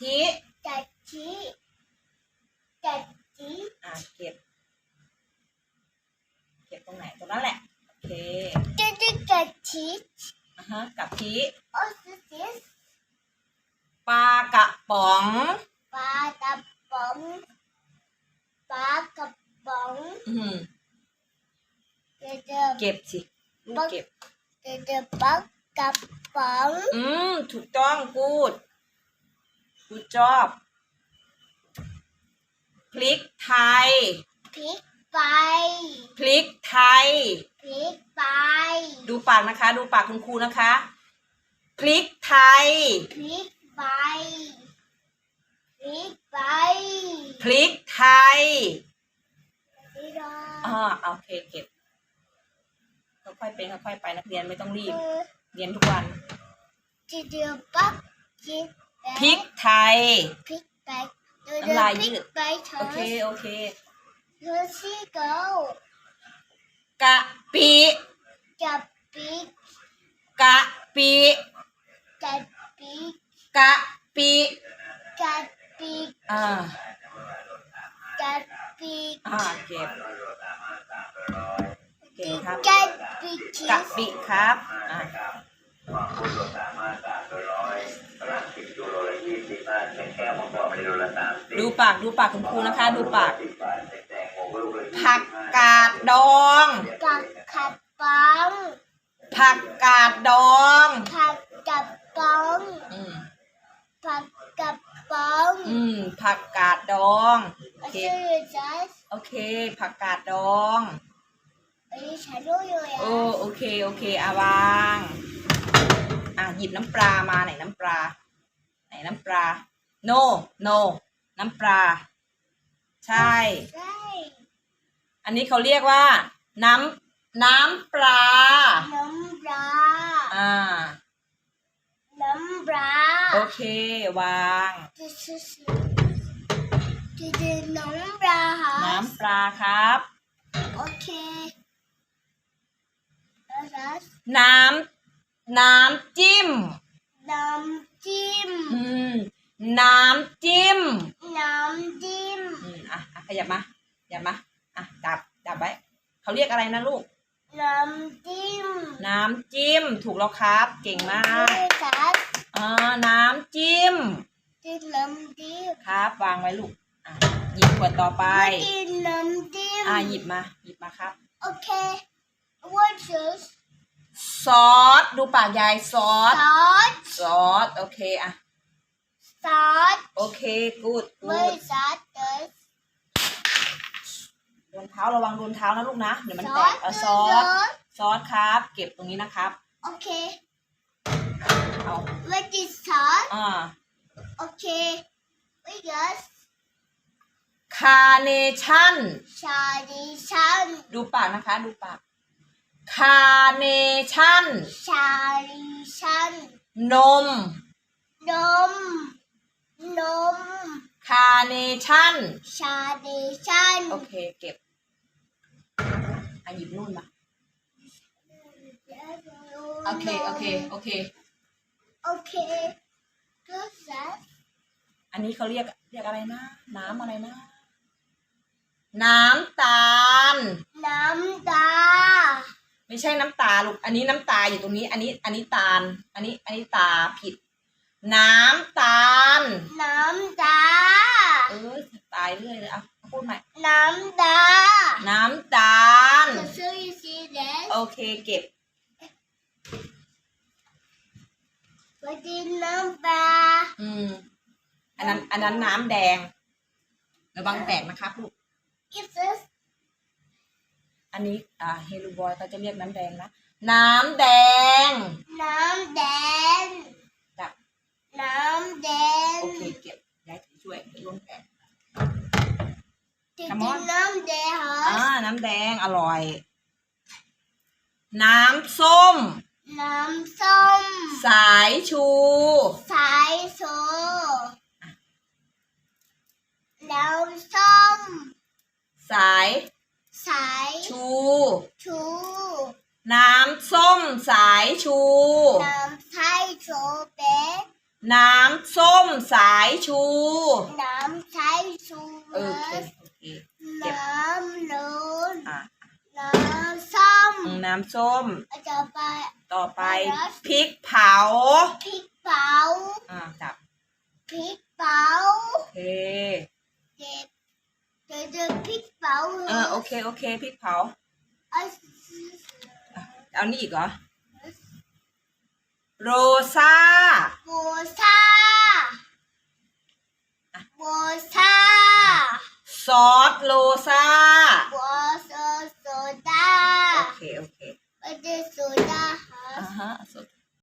ทิจัดชี้จัดชี้อะเก็บ เก็บตรงไหนตรงนั้นแหละ โอเคจัดจัดจัดชี้อะฮะกับทิโอ้สิสิปลากระป๋อง ปลากระป๋องปลากระป๋องอืมเดี๋ยวเดี๋ยวเก็บสิลูกเก็บ เดี๋ยวเดี๋ยวปลากระป๋อง อืม ถูกต้องกูด กูจอบพริกไทย พริกไป พริกไทย พริกไป ดูปากนะคะ ดูปากคุณครูนะคะ พริกไทย พริกไป พริกไป พริกไทยพี่ดออ่าโอเคเก็บค่อยๆเป็นค่อยๆไปนักเรียนไม่ต้องรีบ เรียนทุกวันเดี๋ยวเดี๋ยวปักพริกไป พริกไทย พริกไปเดี๋ยวน้ำลายยืดพริกไปเธโออเค โอเค เธอซี่เกากะปิ จับปีกกะปิ จับปีกกะปิ จับปีกอ่า จับปีกอ่า เก็บ เก่งครับ จับปีกชีกะสปิครับ อ่า ดูปากดูปากคุณครูนะคะ ดูปาก ผักกาดดองปักขัดปังผักกาดดอง ผักกับปังอืมผักกับปังอืมผักกาดดองโอเคชื่อจัสโอเค ผักกาดดองไอ้ฉันรู้อยู่อะโอ้โอเคโอเคอาวางอะหยิบน้ำปลามาไหนน้ำปลา ไหนน้ำปลา no no น้ำปลา ใช่ ใช่อันนี้เขาเรียกว่า น้ำน้ำปลา น้ำปลา อ่า น้ำปลา โอเควาง This is This is น้ำปลาค่ะน้ำปลาครับ โอเคแล้วก็น้ำน้ำจิ้ม น้ำจิ้ม อืม น้ำจิ้ม น้ำจิ้ม อืม อะอะขยับมาขยับมา อะ จับ จับไว้ เขาเรียกอะไรนะลูก น้ำจิ้ม น้ำจิ้ม ถูกแล้วครับ เก่งมากด้วยจัสอ่าน้ำจิ้มกินน้ำจิ้มครับ วางไว้ลูกอะหยิบขวดต่อไปกินน้ำจิ้มอ่าหยิบมา หยิบมาครับ โอเค What's this ซอส ดูปากยายซอสซอสซอส โอเคอะซอสโอเค กูดกูไม่ ด ซอส this โดน เท้าระวังโดนเท้านะลูกนะ เดี๋ยวมันซแตอกสเอาซอสซอสครับ เก็บตรงนี้นะครับ โอเค เอา What is ซอสอ่าโอเค Wait yes คาร์เนชั่นชาดิชันดูปากนะคะ ดูปาก คาร์เนชั่นชาดิชันนม นม นม คาร์เนชั่นชาดิชันโอเค เก็บ อะหยิบนู่นมาโอเค โอเค โอเค โอเคก็ซะอันนี้เขาเรียกเรียกอะไรนะ น้ำอะไรนะ น้ำตาล น้ำตา ไม่ใช่น้ำตาลูก อันนี้น้ำตาอยู่ตรงนี้ อันนี้ อันนี้ตาล อันนี้ อันนี้ตาผิด น้ำตาล น้ำตา เออตายเรื่อยเลยอะพูดใหม่ น้ำตา เคเก็บ What is น้ำตาอืม อันนั้น อันนั้นน้ำแดง ระวังแตกนะครับลูก Is this อันนี้ อ่า เฮลูบอยเขาจะเรียกน้ำแดงนะ น้ำแดง น้ำแดง จับ น้ำแดง โอเค เก็บยายถือช่วยร่วมแตก This is Come on น้ำแดง อ่า ฮะ น้ำแดง อร่อย น้ำส้ม น้ำส้ม สายชู สายโซน้ำส้ม สาย สายชู ชู น้ำส้มสายชู น้ำไส้โซเป๊ะน้ำส้มสายชู น้ำใช้ชูโอเคโอเคเก็บ น้ำ น้ำส้มจะไปต่อไปไปแล้วพริกเผาพริกเผาอ่าจับพริกเผาโอเคเด็กเด็กเด็กพริกเผาเออโอเคโอเคพริกเผาเอาเอานี่อีกเหรอโรซ่าโบซ่าโบซ่าซอสโรซ่า